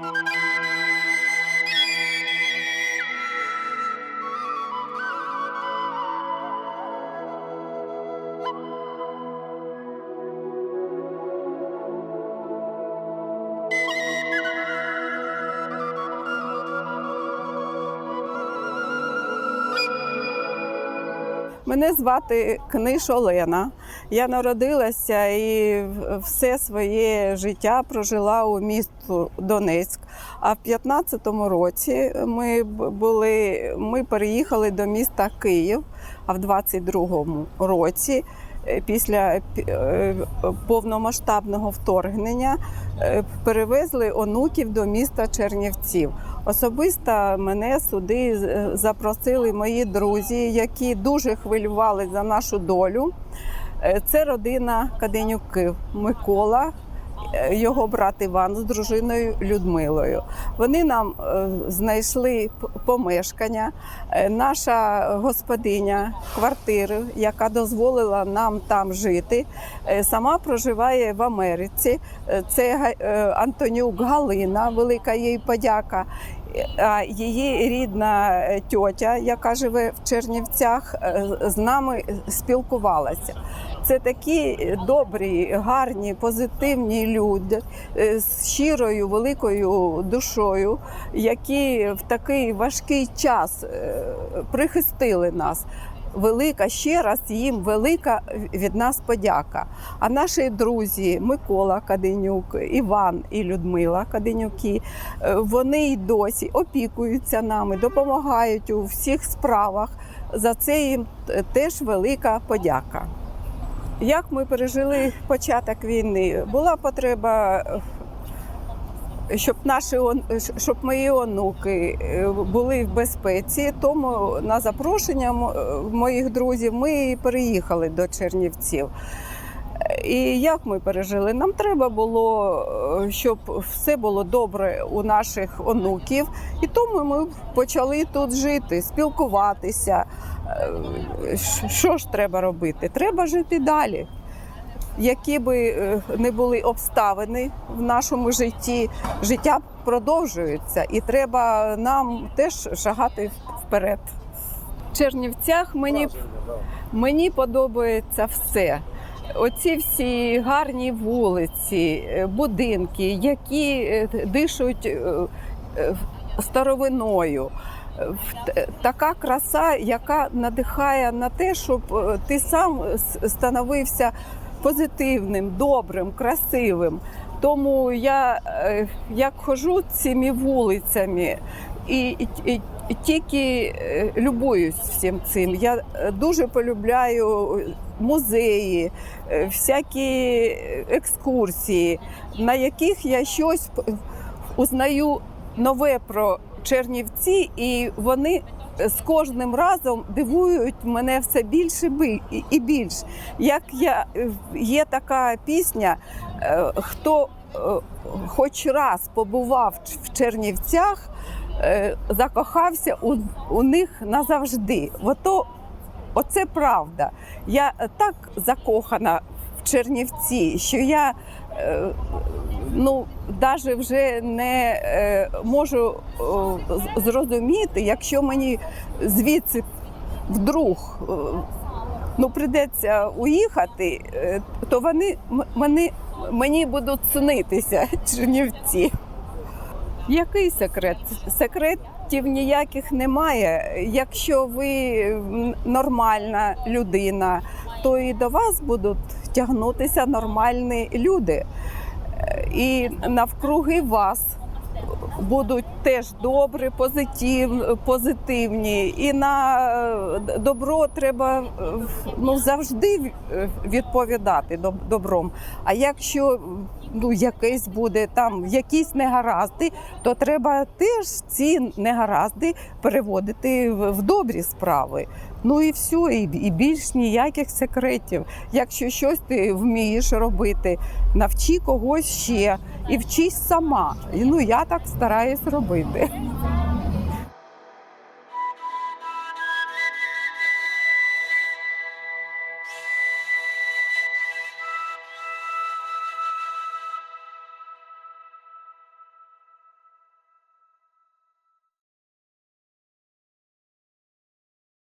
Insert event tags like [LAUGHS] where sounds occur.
Мене звати Книж Олена. Я народилася і все своє життя прожила у місту Донецьк. А в 15-му році ми були, ми переїхали до міста Київ. А в 22-му році, е, після е, повномасштабного вторгнення, е, перевезли онуків до міста Чернівців. Особисто мене сюди запросили мої друзі, які дуже хвилювали за нашу долю. Е, Це родина Каденюків Микола, е, його брат Іван з дружиною Людмилою. Вони нам е, знайшли помешкання. Наша господиня квартири, яка дозволила нам там жити, сама проживає в Америці. Це Антонюк Галина, велика їй подяка. А її рідна тьотя, яка живе в Чернівцях, з нами спілкувалася. Це такі добрі, гарні, позитивні люди е, з щирою великою душою, які в такий важкий час е, прихистили нас. Велика ще раз їм велика від нас подяка. А наші друзі Микола Каденюк, Іван і Людмила Каденюки, е, вони й досі опікуються нами, допомагають у всіх справах. За це їм е, теж велика подяка. Як ми пережили початок війни? Була потреба, щоб наші щоб мої онуки е, були в безпеці. Тому на запрошення моїх друзів ми переїхали до Чернівців. І як ми пережили? Нам треба було, е, щоб все було добре у наших онуків, і тому ми почали тут жити, спілкуватися. Е, Що ж треба робити? Треба жити далі. Які би е, не були обставини в нашому житті, життя продовжується, і треба нам теж шагати вперед. В Чернівцях мені Мені подобається все. Оці всі гарні вулиці, е, будинки, які е, дишуть е, старовиною. Така краса, яка надихає на те, щоб ти сам становився позитивним, добрим, красивим. Тому я як ходжу цими вулицями і, і, і тільки е, любуюсь всім цим. Я е, дуже полюбляю музеї, е, всякі екскурсії, на яких я щось узнаю нове про Чернівці, і вони з кожним разом дивують мене все більше і- більше. Як я є така пісня, хто хоч раз побував в Чернівцях, закохався у, у них назавжди. Ото, оце правда. Я так закохана в Чернівці, що я е, ну, навіть вже не е, можу е, зрозуміти, якщо мені звідси вдруг е, ну, прийдеться уїхати, е, то вони мені, мені будуть цінитися [LAUGHS] Чернівці. Який секрет? Секретів ніяких немає. Якщо ви нормальна людина, то і до вас будуть тягнутися нормальні люди. Е, І навкруги вас будуть теж добрі, позитив, позитивні. І на е, добро треба е, ну, завжди е, відповідати добром. А якщо ну, якесь буде там якісь негаразди, то треба теж ці негаразди переводити в добрі справи. Ну і все, і, і більш ніяких секретів. Якщо щось ти вмієш робити, навчи когось ще і вчись сама. Ну я так стараюсь робити.